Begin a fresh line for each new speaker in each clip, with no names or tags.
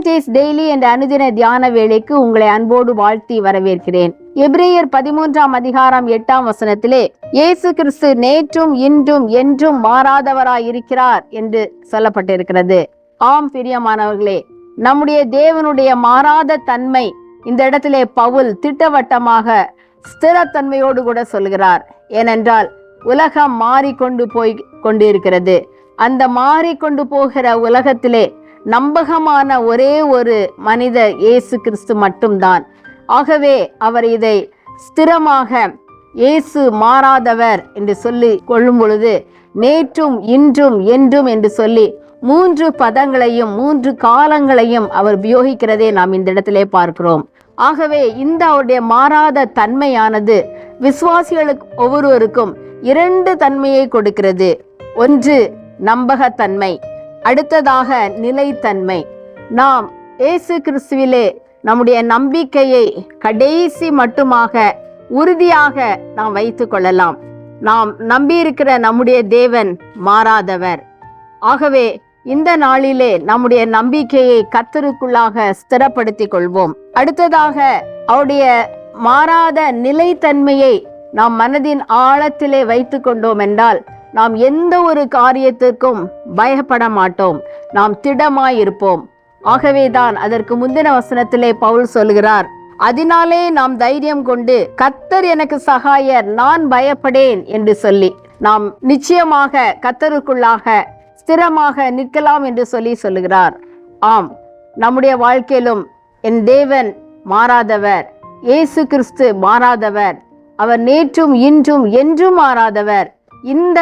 அட்வென்டேஸ் daily என்ற அனுதின தியான வேலைக்கு உங்களை அன்போடு வாழ்த்தி வரவேற்கிறேன். எப்ரேயர் பதிமூன்றாம் அதிகாரம் எட்டாம் வசனத்திலே இயேசு கிறிஸ்து நேற்றும் இன்றும் என்றும் மாறாதவராய் இருக்கிறார் என்று சொல்லப்பட்டிருக்கிறது. ஆம் பிரியமானவர்களே நம்முடைய தேவனுடைய மாறாத தன்மை இந்த இடத்திலே பவுல் திட்டவட்டமாக ஸ்திரத்தன்மையோடு கூட சொல்கிறார். ஏனென்றால் உலகம் மாறிக்கொண்டு போய் கொண்டிருக்கிறது. அந்த மாறிக்கொண்டு போகிற உலகத்திலே நம்பகமான ஒரே ஒரு மனித இயேசு கிறிஸ்து மட்டும்தான். ஆகவே அவர் இதை ஸ்திரமாக இயேசு மாறாதவர் என்று சொல்லி கொள்ளும் பொழுது நேற்றும் இன்றும் என்றும் என்று சொல்லி மூன்று பதங்களையும் மூன்று காலங்களையும் அவர் உபயோகிக்கிறதே நாம் இந்த இடத்திலே பார்க்கிறோம். ஆகவே இந்த அவருடைய மாறாத தன்மையானது விசுவாசிகளுக்கு ஒவ்வொருவருக்கும் இரண்டு தன்மையை கொடுக்கிறது. ஒன்று நம்பகத்தன்மை. அடுத்ததாக நிலைத்தன்மை. நாம் இயேசு கிறிஸ்துவிலே நம்முடைய நம்பிக்கையை கடைசி மட்டுமாக உறுதியாக நாம் வைத்து கொள்ளலாம். நாம் நம்பியிருக்கிற நம்முடைய தேவன் மாறாதவர். ஆகவே இந்த நாளிலே நம்முடைய நம்பிக்கையை கத்தருக்குள்ளாக ஸ்திரப்படுத்திக் கொள்வோம். அடுத்ததாக அவருடைய மாறாத நிலைத்தன்மையை நாம் மனதின் ஆழத்திலே வைத்து கொண்டோம் என்றால் நாம் எந்த ஒரு காரியத்திற்கும் பயப்பட மாட்டோம். நாம் திடமாயிருப்போம். ஆகவேதான் அதற்கு முந்தின வசனத்திலே பவுல் சொல்கிறார் அதனாலே நாம் தைரியம் கொண்டு கத்தர் எனக்கு சகாயர் நான் பயப்படேன் என்று சொல்லி நாம் நிச்சயமாக கத்தருக்குள்ளாக ஸ்திரமாக நிற்கலாம் என்று சொல்லி சொல்லுகிறார் ஆம் நம்முடைய வாழ்க்கையிலும் என் தேவன் மாறாதவர் இயேசு கிறிஸ்து மாறாதவர் அவர் நேற்றும் இன்றும் என்றும் மாறாதவர். இந்த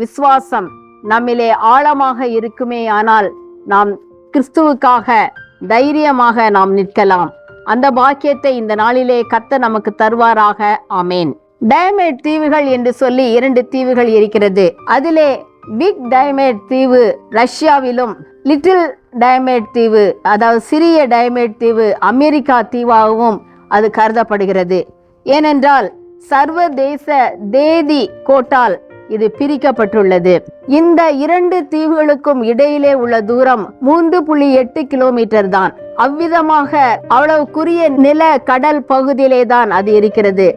விசுவாசம் நம்மிலே ஆழமாக இருக்குமே ஆனால் நாம் கிறிஸ்துவுக்காக தைரியமாக நாம் நிற்கலாம். அந்த பாக்கியத்தை இந்த நாளிலே கத்த நமக்கு தருவாராக. ஆமேன். டயமேட் தீவுகள் என்று சொல்லி இரண்டு தீவுகள் இருக்கிறது. அதிலே பிக் டயமேட் தீவு ரஷ்யாவிலும் லிட்டில் டயமேட் தீவு அதாவது சிறிய டயமேட் தீவு அமெரிக்கா தீவாகவும் அது கருதப்படுகிறது. ஏனென்றால் சர்வதேச தேதி கோட்டால் இது பிரிக்கப்பட்டுள்ளது. இந்த இரண்டு தீவுகளுக்கும் இடையிலே உள்ள தூரம் மூன்று புள்ளி எட்டு கிலோமீட்டர் தான். அவ்விதமாக அவ்வளவு குறிய நில கடல் பகுதியிலே தான் அது இருக்கிறது.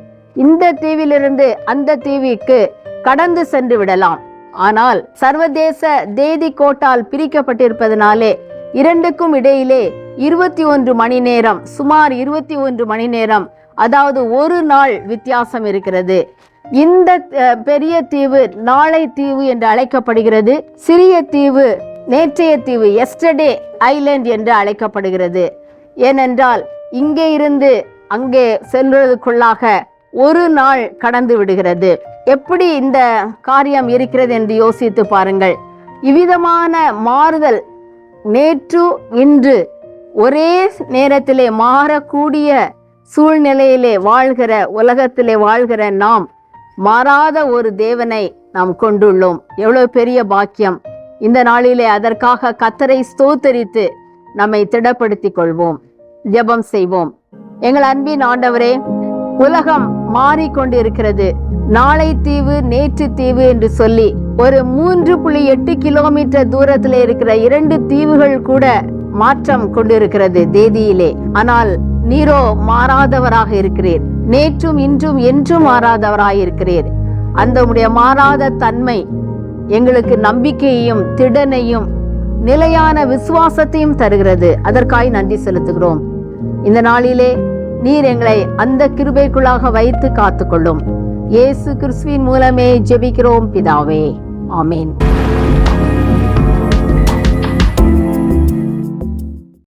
இந்த தீவிலிருந்து அந்த தீவிற்கு கடந்து சென்று விடலாம். ஆனால் சர்வதேச தேதி கோட்டால் பிரிக்கப்பட்டிருப்பதனாலே இரண்டுக்கும் இடையிலே இருபத்தி ஒன்று மணி நேரம் சுமார் இருபத்தி ஒன்று மணி நேரம் அதாவது ஒரு நாள் வித்தியாசம் இருக்கிறது. இந்த பெரிய தீவு நாளை தீவு என்று அழைக்கப்படுகிறது. சிறிய தீவு நேற்றைய தீவு எஸ்டர்டே ஐலேண்ட் என்று அழைக்கப்படுகிறது. ஏனென்றால் இங்கே இருந்து அங்கே செல்வதற்குள்ளாக ஒரு நாள் கடந்து விடுகிறது. எப்படி இந்த காரியம் இருக்கிறது என்று யோசித்து பாருங்கள். இவ்விதமான மாறுதல் நேற்று இன்று ஒரே நேரத்திலே மாறக்கூடிய சூழ்நிலையிலே வாழ்கிற உலகத்திலே வாழ்கிற நாம் மாறாத ஒரு தேவனை நாம் கொண்டுள்ளோம். எவ்வளவு பெரிய பாக்கியம். இந்த நாளிலே அதற்காக கத்தரை ஸ்தோத்தரித்து நம்மை திடப்படுத்திக் கொள்வோம். ஜெபம் செய்வோம். எங்கள் அன்பின் ஆண்டவரே உலகம் மாறிக்கொண்டிருக்கிறது. நாளை தீவு நேற்று தீவு என்று சொல்லி ஒரு மூன்று புள்ளி எட்டு கிலோமீட்டர் தூரத்தில் இருக்கிற இரண்டு தீவுகள் கூட மாற்றம் கொண்டிருக்கிறது தேதியிலே. ஆனால் நீரோ மாறாதவராக இருக்கிறீர். நேற்றும் இன்றும் என்றும் மாறாதவராயிருக்கிறீர் அந்த உடைய மாறாத தன்மை எங்களுக்கு நம்பிக்கையையும் திடனையும் நிலையான விசுவாசத்தையும் தருகிறது. அதற்காய் நன்றி செலுத்துகிறோம். இந்த நாளிலே நீர் எங்களை அந்த கிருபைக்குள்ளாக வைத்து காத்துக்கொள்ளும். இயேசு கிறிஸ்துவின் மூலமே ஜெபிக்கிறோம் பிதாவே. ஆமேன்.